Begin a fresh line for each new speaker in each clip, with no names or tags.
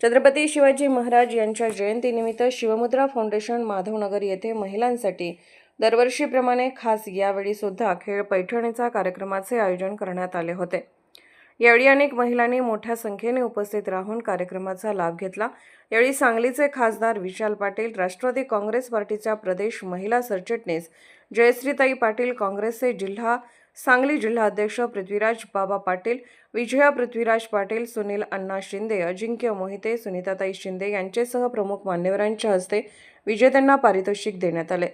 छत्रपती शिवाजी महाराज यांच्या जयंतीनिमित्त शिवमुद्रा फाउंडेशन माधवनगर येथे महिलांसाठी दरवर्षीप्रमाणे खास यावेळी सुद्धा खेळ पैठणीचा कार्यक्रमाचे आयोजन करण्यात आले होते. यावेळी अनेक महिलांनी मोठ्या संख्येने उपस्थित राहून कार्यक्रमाचा लाभ घेतला. यावेळी सांगलीचे खासदार विशाल पाटील राष्ट्रवादी काँग्रेस पार्टीच्या प्रदेश महिला सरचिटणीस जयश्रीताई पाटील काँग्रेसचे जिल्हा सांगली जिल्हाध्यक्ष पृथ्वीराज बाबा पाटील विजया पृथ्वीराज पाटील सुनील अण्णा शिंदे अजिंक्य मोहिते सुनीताताई शिंदे यांचेसह प्रमुख मान्यवरांच्या हस्ते विजेत्यांना पारितोषिक देण्यात आले.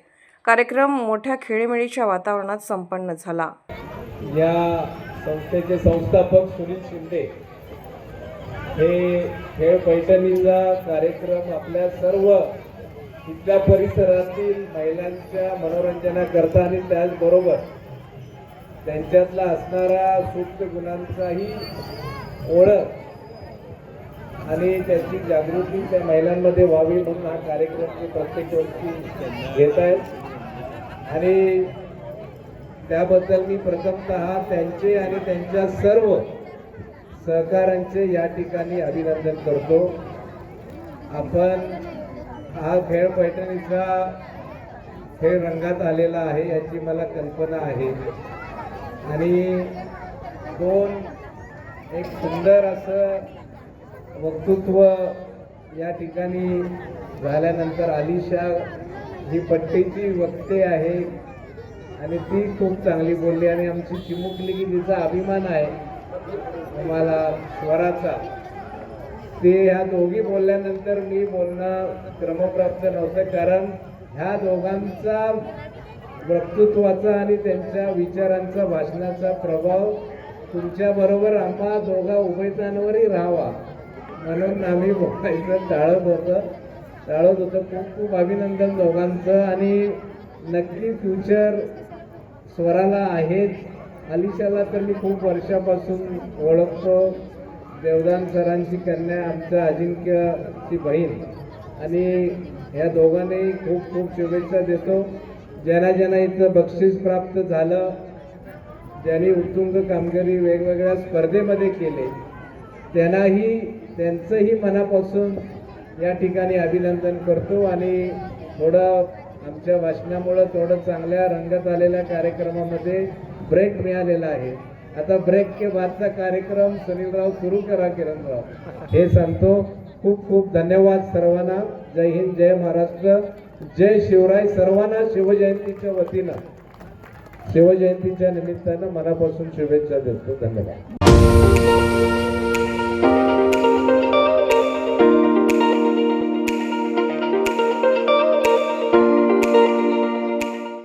कार्यक्रम मोठ्या खेळीमेळीच्या वातावरणात संपन्न झाला.
या संस्थेचे संस्थापक सुनील शिंदे हे खेळ पैठणीचा कार्यक्रम आपल्या सर्व तिथल्या परिसरातील महिलांच्या मनोरंजनाकरता आणि त्याचबरोबर त्यांच्यातला असणारा सुप्त गुणांचाही ओळख आणि त्याची जागृती त्या महिलांमध्ये व्हावी म्हणून हा कार्यक्रम ते प्रत्येक वर्षी घेत आहेत आणि त्याबद्दल मी प्रथमतः त्यांचे आणि त्यांच्या सर्व सहकाऱ्यांचे या ठिकाणी अभिनंदन करतो. आपण हा खेळ पैठणीचा खेळ रंगात आलेला आहे याची मला कल्पना आहे. आणि दोन एक सुंदर असं वक्तृत्व या ठिकाणी झाल्यानंतर आलिशा ही पट्टीची वक्ते आहे. आणि ती खूप चांगली बोलली आणि आमची चिमुकली की तिचा अभिमान आहे मला स्वराचा. ते ह्या दोघी बोलल्यानंतर मी बोलणं क्रमप्राप्त नव्हतं कारण ह्या दोघांचा वक्तृत्वाचा आणि त्यांच्या विचारांचा भाषणाचा प्रभाव तुमच्याबरोबर आम्हा दोघा उभयतांवरही राहावा. म्हणून आम्ही बोलायचं टाळत होतं. टाळत होतं. खूप खूप अभिनंदन दोघांचं आणि नक्की फ्युचर स्वराला आहेच अलिशाला तर मी खूप वर्षापासून ओळखतो. देवदान सरांची कन्या आमच्या अजिंक्यची बहीण. आणि ह्या दोघांनाही खूप खूप शुभेच्छा देतो. ज्यांना ज्यांना इथं बक्षीस प्राप्त झालं ज्यांनी उत्तुंग कामगिरी वेगवेगळ्या स्पर्धेमध्ये केले त्यांनाही त्यांचंही मनापासून या ठिकाणी अभिनंदन करतो आणि थोडं आमच्या भाषणामुळं थोडं चांगल्या रंगात आलेल्या कार्यक्रमामध्ये ब्रेक मिळालेला आहे. आता ब्रेक के बादचा कार्यक्रम सुनीलराव सुरू करा किरणराव. हे सांगतो. खूप खूप धन्यवाद सर्वांना. जय हिंद जय महाराष्ट्र. जय शिवराय सर्वांना शिवजयंतीच्या वतीनं. शिवजयंतीच्या निमित्तानं मनापासून शुभेच्छा देतो. धन्यवाद.